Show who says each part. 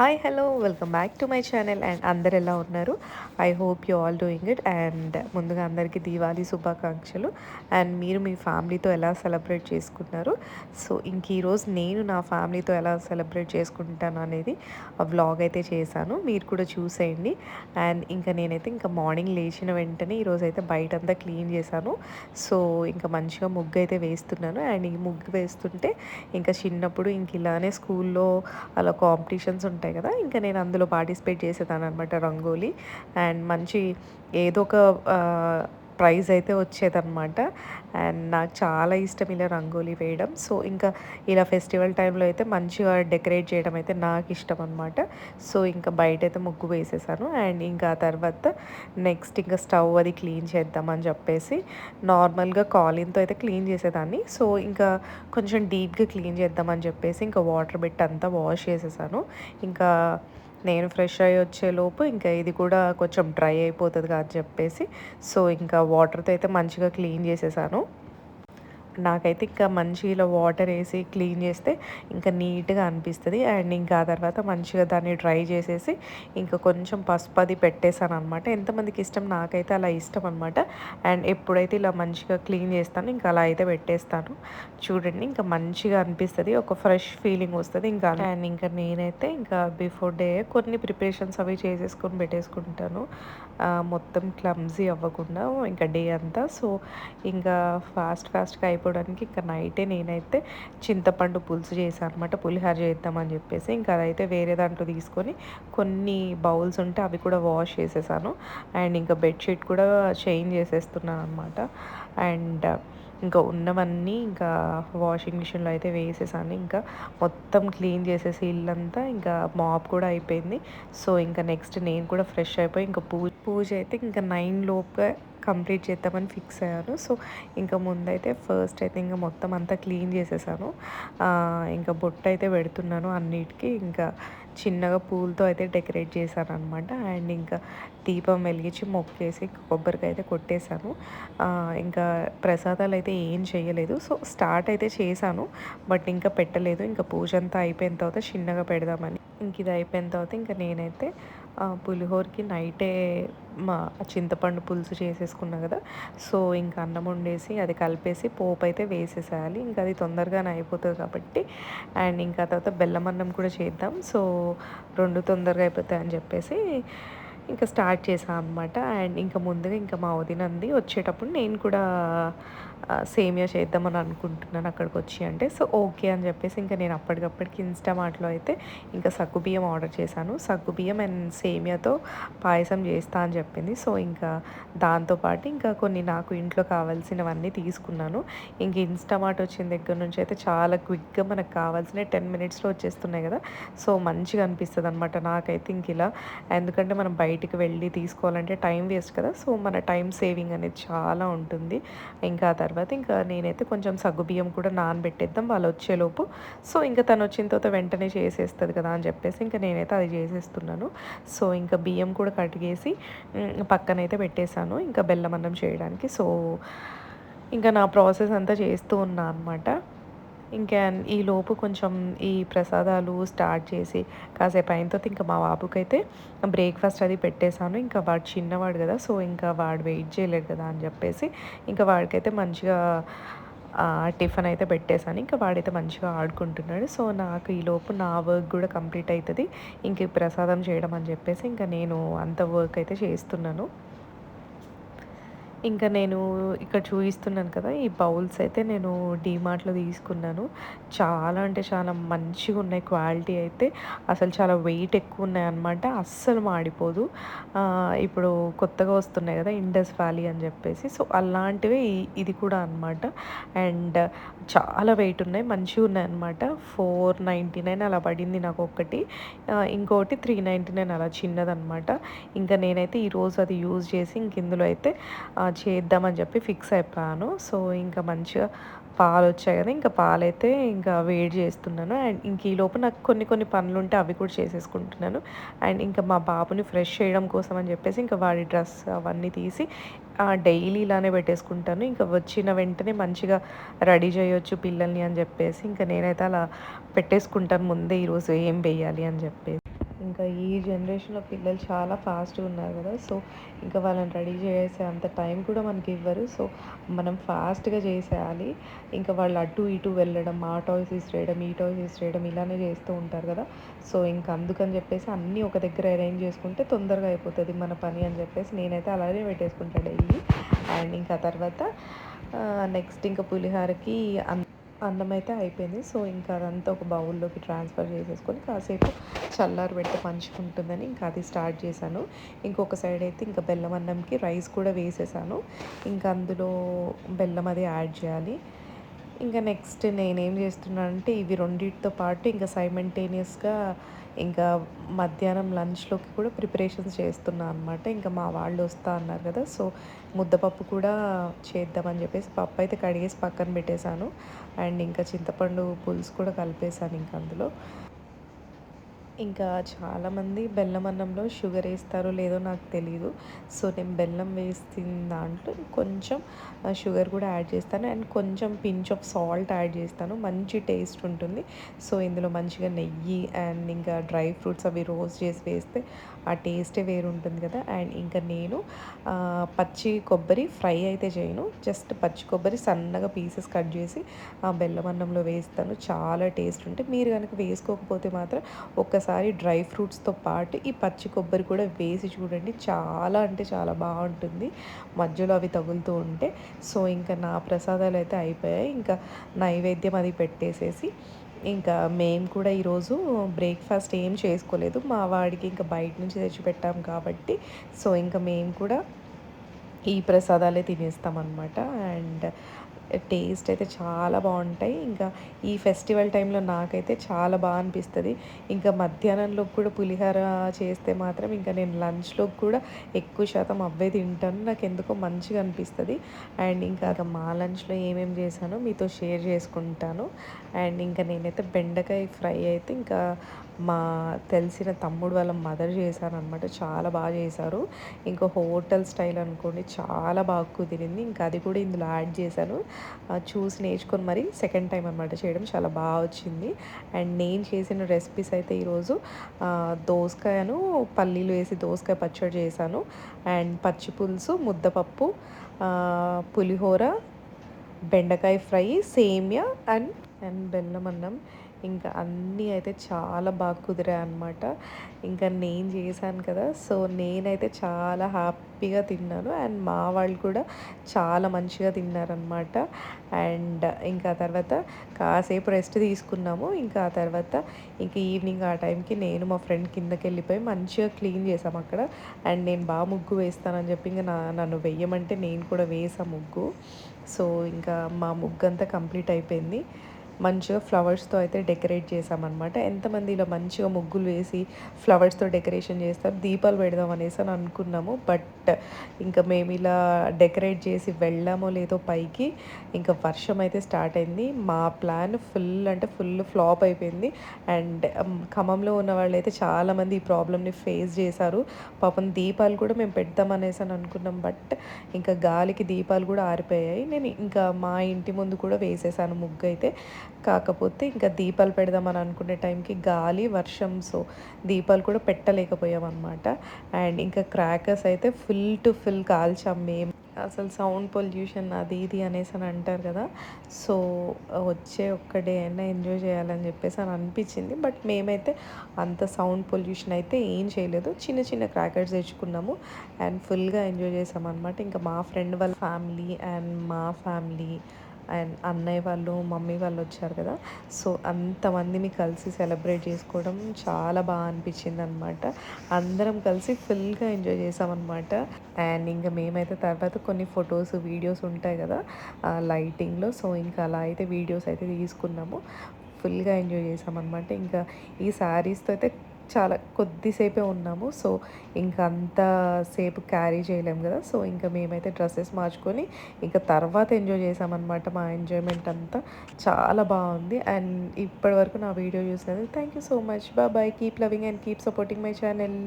Speaker 1: Hi hello welcome back to my channel and అందరు ఎలా ఉన్నారు? I hope you all doing it and ముందుగా అందరికీ దీవాళీ శుభాకాంక్షలు. అండ్ మీరు మీ ఫ్యామిలీతో ఎలా సెలబ్రేట్ చేసుకున్నారు? సో ఇంక ఈరోజు నేను నా ఫ్యామిలీతో ఎలా సెలబ్రేట్ చేసుకుంటాను అనేది ఆ వ్లాగ్ అయితే చేశాను. మీరు కూడా చూసేయండి. అండ్ ఇంకా నేనైతే ఇంకా మార్నింగ్ లేచిన వెంటనే ఈరోజు అయితే బయట అంతా క్లీన్ చేశాను. సో ఇంకా మంచిగా ముగ్గు అయితే వేస్తున్నాను. అండ్ ఈ ముగ్గు వేస్తుంటే ఇంకా చిన్నప్పుడు ఇంక ఇలానే స్కూల్లో అలా కాంపిటీషన్స్ ఉంటాయి కదా. ఇంకా నేను అందులో పార్టిసిపేట్ చేసేదాన్ని అనమాట రంగోలీ. అండ్ మంచి ఏదో ఒక ప్రైజ్ అయితే వచ్చేదన్నమాట. అండ్ నాకు చాలా ఇష్టం ఇలా రంగోలీ వేయడం. సో ఇంకా ఇలా ఫెస్టివల్ టైంలో అయితే మంచిగా డెకరేట్ చేయడం అయితే నాకు ఇష్టం అనమాట సో ఇంకా బయట అయితే ముగ్గు వేసేసాను. అండ్ ఇంకా తర్వాత నెక్స్ట్ ఇంకా స్టవ్ అది క్లీన్ చేద్దామని చెప్పేసి నార్మల్గా కాలిన్తో అయితే క్లీన్ చేసేదాన్ని. సో ఇంకా కొంచెం డీప్గా క్లీన్ చేద్దామని చెప్పేసి ఇంకా వాటర్ పెట్టి అంతా వాష్ చేసేసాను. ఇంకా నేను ఫ్రెష్ అయ్యి వచ్చేలోపు ఇంకా ఇది కూడా కొంచెం డ్రై అయిపోతుంది అని చెప్పేసి. సో ఇంకా వాటర్తో అయితే మంచిగా క్లీన్ చేసేసాను. నాకైతే ఇంకా మంచి ఇలా వాటర్ వేసి క్లీన్ చేస్తే ఇంకా నీట్గా అనిపిస్తుంది. అండ్ ఇంకా ఆ తర్వాత మంచిగా దాన్ని డ్రై చేసేసి ఇంకా కొంచెం పసుపు అది పెట్టేశాను అనమాట ఎంతమందికి ఇష్టం నాకైతే అలా ఇష్టం అనమాట అండ్ ఎప్పుడైతే ఇలా మంచిగా క్లీన్ చేస్తాను ఇంకా అలా అయితే పెట్టేస్తాను. చూడండి ఇంకా మంచిగా అనిపిస్తుంది. ఒక ఫ్రెష్ ఫీలింగ్ వస్తుంది ఇంకా. అండ్ ఇంకా నేనైతే ఇంకా బిఫోర్ డే కొన్ని ప్రిపరేషన్స్ అవి చేసేసుకొని పెట్టేసుకుంటాను. మొత్తం క్లమ్జీ అవ్వకుండా ఇంకా డే అంతా. సో ఇంకా ఫాస్ట్ ఫాస్ట్గా అయిపోయి అయిపోవడానికి ఇంకా నైటే నేనైతే చింతపండు పులుసు చేశాను అనమాట పులిహార చేద్దామని చెప్పేసి ఇంకా అదైతే వేరే దాంట్లో తీసుకొని కొన్ని బౌల్స్ ఉంటే అవి కూడా వాష్ చేసేసాను. అండ్ ఇంకా బెడ్షీట్ కూడా చేంజ్ చేసేస్తున్నాను అనమాట అండ్ ఇంకా ఉన్నవన్నీ ఇంకా వాషింగ్ మిషన్లో అయితే వేసేసాను. ఇంకా మొత్తం క్లీన్ చేసేసి ఇల్లంతా ఇంకా మాప్ కూడా అయిపోయింది. సో ఇంకా నెక్స్ట్ నేను కూడా ఫ్రెష్ అయిపోయి ఇంకా పూజ పూజ అయితే ఇంకా నైన్ లోపుగా కంప్లీట్ చేద్దామని ఫిక్స్ అయ్యాను. సో ఇంకా ముందైతే ఫస్ట్ అయితే ఇంకా మొత్తం అంతా క్లీన్ చేసేసాను. ఇంకా బొట్టు అయితే పెడుతున్నాను అన్నిటికీ. ఇంకా చిన్నగా పూలతో అయితే డెకరేట్ చేశాను అనమాట అండ్ ఇంకా దీపం వెలిగించి మొక్కేసి కొబ్బరికాయ అయితే కొట్టేశాను. ఇంకా ప్రసాదాలు అయితే ఏం చేయలేదు. సో స్టార్ట్ అయితే చేశాను బట్ ఇంకా పెట్టలేదు. ఇంకా పూజ అంతా అయిపోయిన తర్వాత చిన్నగా పెడదామని. ఇంక ఇది అయిపోయిన తర్వాత ఇంకా నేనైతే పులిహోరకి నైటే మా చింతపండు పులుసు చేసేసుకున్నా కదా. సో ఇంకా అన్నం వండేసి అది కలిపేసి పోపు అయితే వేసేసేయాలి. ఇంకా అది తొందరగానే అయిపోతుంది కాబట్టి అండ్ ఇంకా తర్వాత బెల్లం అన్నం కూడా చేద్దాం. సో రెండు తొందరగా అయిపోతాయి అని చెప్పేసి ఇంకా స్టార్ట్ చేసాం అనమాట అండ్ ఇంకా ముందుగా ఇంకా మా వదినంది వచ్చేటప్పుడు నేను కూడా సేమియా చేద్దామని అనుకుంటున్నాను అక్కడికి వచ్చి అంటే. సో ఓకే అని చెప్పేసి ఇంకా నేను అప్పటికప్పటికి ఇన్స్టామార్ట్లో అయితే ఇంకా సగ్గుబియ్యం ఆర్డర్ చేశాను. సగ్గుబియ్యం అండ్ సేమియాతో పాయసం చేస్తా అని చెప్పింది. సో ఇంకా దాంతోపాటు ఇంకా కొన్ని నాకు ఇంట్లో కావాల్సినవన్నీ తీసుకున్నాను. ఇంక ఇన్స్టామార్ట్ వచ్చిన దగ్గర నుంచి అయితే చాలా క్విక్గా మనకు కావాల్సిన టెన్ మినిట్స్లో వచ్చేస్తున్నాయి కదా. సో మంచిగా అనిపిస్తుంది అనమాట నాకైతే ఇంక ఇలా. ఎందుకంటే మనం బయటికి వెళ్ళి తీసుకోవాలంటే టైం వేస్ట్ కదా. సో మన టైం సేవింగ్ అనేది చాలా ఉంటుంది. ఇంకా తర్వాత ఇంకా నేనైతే కొంచెం సగ్గుబియ్యం కూడా నానబెట్టేద్దాం వాళ్ళు వచ్చేలోపు. సో ఇంకా తను వచ్చిన తర్వాత వెంటనే చేసేస్తుంది కదా అని చెప్పేసి ఇంకా నేనైతే అది చేసేస్తున్నాను. సో ఇంకా బియ్యం కూడా కడిగేసి పక్కనైతే పెట్టేశాను. ఇంకా బెల్లం అన్నం చేయడానికి. సో ఇంకా నా ప్రాసెస్ అంతా చేస్తూ ఉన్నా అనమాట ఇంకా ఈ లోపు కొంచెం ఈ ప్రసాదాలు స్టార్ట్ చేసి కాసేపు అయిన తర్వాత ఇంకా మా బాబుకైతే బ్రేక్ఫాస్ట్ అది పెట్టేశాను. ఇంకా వాడు చిన్నవాడు కదా సో ఇంకా వాడు వెయిట్ చేయలేడు కదా అని చెప్పేసి ఇంకా వాడికైతే మంచిగా టిఫిన్ అయితే పెట్టేశాను. ఇంకా వాడైతే మంచిగా ఆడుకుంటున్నాడు. సో నాకు ఈ లోపు నా వర్క్ కూడా కంప్లీట్ అవుతుంది. ఇంక ప్రసాదం చేయడం అని చెప్పేసి ఇంకా నేను అంత వర్క్ అయితే చేస్తున్నాను. ఇంకా నేను ఇక్కడ చూపిస్తున్నాను కదా ఈ బౌల్స్ అయితే నేను డీమార్ట్లో తీసుకున్నాను. చాలా అంటే చాలా మంచిగా ఉన్నాయి క్వాలిటీ అయితే. అసలు చాలా వెయిట్ ఎక్కువ ఉన్నాయి అనమాట అస్సలు మాడిపోదు. ఇప్పుడు కొత్తగా వస్తున్నాయి కదా ఇండస్ వ్యాలీ అని చెప్పేసి. సో అలాంటివి ఇది కూడా అనమాట అండ్ చాలా వెయిట్ ఉన్నాయి మంచిగా ఉన్నాయి అనమాట ఫోర్ నైంటీ నైన్ అలా పడింది నాకు ఒకటి ఇంకోటి త్రీ నైంటీ నైన్ అలా చిన్నదనమాట ఇంకా నేనైతే ఈరోజు అది యూజ్ చేసి ఇంక ఇందులో అయితే చేద్దామని చెప్పి ఫిక్స్ అయిపోయాను. సో ఇంకా మంచిగా పాలు వచ్చాయి కదా ఇంకా పాలైతే ఇంకా వేడి చేస్తున్నాను. అండ్ ఇంక ఈ లోపు నాకు కొన్ని కొన్ని పనులు ఉంటే అవి కూడా చేసేసుకుంటున్నాను. అండ్ ఇంకా మా బాబుని ఫ్రెష్ చేయడం కోసం అని చెప్పేసి ఇంకా వాడి డ్రెస్ అవన్నీ తీసి డైలీ ఇలానే పెట్టేసుకుంటాను. ఇంకా వచ్చిన వెంటనే మంచిగా రెడీ చేయొచ్చు పిల్లల్ని అని చెప్పేసి ఇంకా నేనైతే అలా పెట్టేసుకుంటాను ముందే ఈరోజు ఏం వేయాలి అని చెప్పేసి. ఇంకా ఈ జనరేషన్లో పిల్లలు చాలా ఫాస్ట్గా ఉన్నారు కదా. సో ఇంకా వాళ్ళని రెడీ చేసే అంత టైం కూడా మనకి ఇవ్వరు. సో మనం ఫాస్ట్గా చేసేయాలి. ఇంకా వాళ్ళు అటు ఇటు వెళ్ళడం ఆ టాయ్స్ ఇసిరేయడం ఈ టాయ్స్ ఇసిరేయడం ఇలానే చేస్తూ ఉంటారు కదా. సో ఇంకా అందుకని చెప్పేసి అన్నీ ఒక దగ్గర అరేంజ్ చేసుకుంటే తొందరగా అయిపోతుంది మన పని అని చెప్పేసి నేనైతే అలాగే పెట్టేసుకుంటా డైలీ అండ్ ఇంకా తర్వాత నెక్స్ట్ ఇంకా పులిహారకి అంత అన్నం అయితే అయిపోయింది. సో ఇంకా అదంతా ఒక బౌల్లోకి ట్రాన్స్ఫర్ చేసేసుకొని కాసేపు చల్లారు పెడితే పంచుకుంటుందని ఇంకా అది స్టార్ట్ చేశాను. ఇంకొక సైడ్ అయితే ఇంకా బెల్లం అన్నంకి రైస్ కూడా వేసేసాను. ఇంకా అందులో బెల్లం అది యాడ్ చేయాలి. ఇంకా నెక్స్ట్ నేనేం చేస్తున్నానంటే ఇవి రెండింటితో పాటు ఇంకా సైమెంటేనియస్గా ఇంకా మధ్యాహ్నం లంచ్లోకి కూడా ప్రిపరేషన్స్ చేస్తున్నా అనమాట ఇంకా మా వాళ్ళు వస్తా అన్నారు కదా సో ముద్దపప్పు కూడా చేద్దామని చెప్పేసి పప్పు అయితే కడిగేసి పక్కన పెట్టేశాను. అండ్ ఇంకా చింతపండు పులుసు కూడా కలిపేశాను ఇంకా అందులో. ఇంకా చాలామంది బెల్లం అన్నంలో షుగర్ వేస్తారో లేదో నాకు తెలియదు సో నేను బెల్లం వేసిన దాంట్లో కొంచెం షుగర్ కూడా యాడ్ చేస్తాను. అండ్ కొంచెం పించ్ ఆఫ్ సాల్ట్ యాడ్ చేస్తాను. మంచి టేస్ట్ ఉంటుంది. సో ఇందులో మంచిగా నెయ్యి అండ్ ఇంకా డ్రై ఫ్రూట్స్ అవి రోస్ట్ చేసి వేస్తే ఆ టేస్టే వేరు ఉంటుంది కదా. అండ్ ఇంకా నేను పచ్చి కొబ్బరి ఫ్రై అయితే చేయను. జస్ట్ పచ్చి కొబ్బరి సన్నగా పీసెస్ కట్ చేసి ఆ బెల్లం అన్నంలో వేస్తాను. చాలా టేస్ట్ ఉంటుంది. మీరు కనుక వేసుకోకపోతే మాత్రం ఒక్కసారి ఒకసారి డ్రై ఫ్రూట్స్తో పాటు ఈ పచ్చి కొబ్బరి కూడా వేసి చూడండి. చాలా అంటే చాలా బాగుంటుంది. మధ్యలో అవి తగులుతూ ఉంటే. సో ఇంకా నా ప్రసాదాలు అయితే అయిపోయాయి. ఇంకా నైవేద్యం అది పెట్టేసేసి ఇంకా మేము కూడా ఈరోజు బ్రేక్ఫాస్ట్ ఏం చేసుకోలేదు. మా వాడికి ఇంకా బయట నుంచి తెచ్చిపెట్టాం కాబట్టి. సో ఇంకా మేము కూడా ఈ ప్రసాదాలే తినేస్తాం అనమాట అండ్ టేస్ట్ అయితే చాలా బాగుంటాయి. ఇంకా ఈ ఫెస్టివల్ టైంలో నాకైతే చాలా బాగా అనిపిస్తుంది. ఇంకా మధ్యాహ్నంలో కూడా పులిహోర చేస్తే మాత్రం ఇంకా నేను లంచ్లో కూడా ఎక్కువ శాతం అవే తింటాను. నాకు ఎందుకో మంచిగా అనిపిస్తుంది. అండ్ ఇంకా మా లంచ్లో ఏమేమి చేశానో మీతో షేర్ చేసుకుంటాను. అండ్ ఇంకా నేనైతే బెండకాయ ఫ్రై అయితే ఇంకా మా తెలిసిన తమ్ముడు వాళ్ళ మదర్ చేశారనమాట చాలా బాగా చేశారు. ఇంకా హోటల్ స్టైల్ అనుకోండి చాలా బాగా కుదిరింది. ఇంకా అది కూడా ఇందులో యాడ్ చేశాను. చూసి నేర్చుకొని మరి సెకండ్ టైం అనమాట చేయడం. చాలా బాగా వచ్చింది. అండ్ నేను చేసిన రెసిపీస్ అయితే ఈరోజు దోసకాయను పల్లీలు వేసి దోసకాయ పచ్చడి చేశాను. అండ్ పచ్చి పులుసు ముద్దపప్పు పులిహోర బెండకాయ ఫ్రై సేమియా అండ్ అండ్ బెల్లం అన్నం ఇంకా అన్నీ అయితే చాలా బాగా కుదిరాయి అనమాట ఇంకా నేను చేశాను కదా సో నేనైతే చాలా హ్యాపీగా తిన్నాను. అండ్ మా వాళ్ళు కూడా చాలా మంచిగా తిన్నారనమాట అండ్ ఇంకా తర్వాత కాసేపు రెస్ట్ తీసుకున్నాము. ఇంకా ఆ తర్వాత ఇంకా ఈవినింగ్ ఆ టైంకి నేను మా ఫ్రెండ్ కిందకి వెళ్ళిపోయి మంచిగా క్లీన్ చేసాం అక్కడ. అండ్ నేను బాగా ముగ్గు వేస్తానని చెప్పి ఇంకా నా నన్ను వెయ్యమంటే నేను కూడా వేసా ముగ్గు. సో ఇంకా మా ముగ్గు అంతా కంప్లీట్ అయిపోయింది. మంచిగా ఫ్లవర్స్తో అయితే డెకరేట్ చేసామన్నమాట ఎంతమంది ఇలా మంచిగా ముగ్గులు వేసి ఫ్లవర్స్తో డెకరేషన్ చేస్తారు దీపాలు పెడదాం అనేసి అని అనుకున్నాము. బట్ ఇంకా మేము ఇలా డెకరేట్ చేసి వెళ్ళామో లేదో పైకి ఇంకా వర్షం అయితే స్టార్ట్ అయింది. మా ప్లాన్ ఫుల్ అంటే ఫుల్ ఫ్లాప్ అయిపోయింది. అండ్ um, ఖమ్మంలో ఉన్న వాళ్ళు అయితే చాలామంది ఈ ప్రాబ్లమ్ని ఫేస్ చేశారు. పాపం దీపాలు కూడా మేము పెడతాం అనేసి అని అనుకున్నాం. బట్ ఇంకా గాలికి దీపాలు కూడా ఆరిపోయాయి. నేను ఇంకా మా ఇంటి ముందు కూడా వేసేసాను ముగ్గు అయితే కాకపోతే ఇంకా దీపాలు పెడదామని అనుకునే టైంకి గాలి వర్షం సో దీపాలు కూడా పెట్టలేకపోయామన్నమాట. అండ్ ఇంకా క్రాకర్స్ అయితే ఫుల్ టు ఫుల్ కాల్చాం మేము. అసలు సౌండ్ పొల్యూషన్ అది ఇది అనేసి అని అంటారు కదా. సో వచ్చే ఒక్క డే అయినా ఎంజాయ్ చేయాలని చెప్పేసి అని అనిపించింది. బట్ మేమైతే అంత సౌండ్ పొల్యూషన్ అయితే ఏం చేయలేదు. చిన్న చిన్న క్రాకర్స్ తెచ్చుకున్నాము అండ్ ఫుల్గా ఎంజాయ్ చేసాం అనమాట ఇంకా మా ఫ్రెండ్ వాళ్ళ ఫ్యామిలీ అండ్ మా ఫ్యామిలీ అండ్ అన్నయ్య వాళ్ళు మమ్మీ వాళ్ళు వచ్చారు కదా. సో అంతమందిని కలిసి సెలబ్రేట్ చేసుకోవడం చాలా బాగా అనిపించింది అనమాట అందరం కలిసి ఫుల్గా ఎంజాయ్ చేసామన్నమాట అండ్ ఇంకా మేమైతే తర్వాత కొన్ని ఫొటోస్ వీడియోస్ ఉంటాయి కదా లైటింగ్లో. సో ఇంకా అలా అయితే వీడియోస్ అయితే తీసుకున్నాము. ఫుల్గా ఎంజాయ్ చేసామన్నమాట ఇంకా ఈ శారీస్తో అయితే చాలా కొద్దిసేపే ఉన్నాము. సో ఇంకా అంతసేపు క్యారీ చేయలేము కదా. సో ఇంకా మేమైతే డ్రెస్సెస్ మార్చుకొని ఇంకా తర్వాత ఎంజాయ్ చేసామన్నమాట మా ఎంజాయ్మెంట్ అంతా. చాలా బాగుంది. అండ్ ఇప్పటి వరకు నా వీడియో చూసినది thank you so much. Bye keep loving and keep supporting my channel.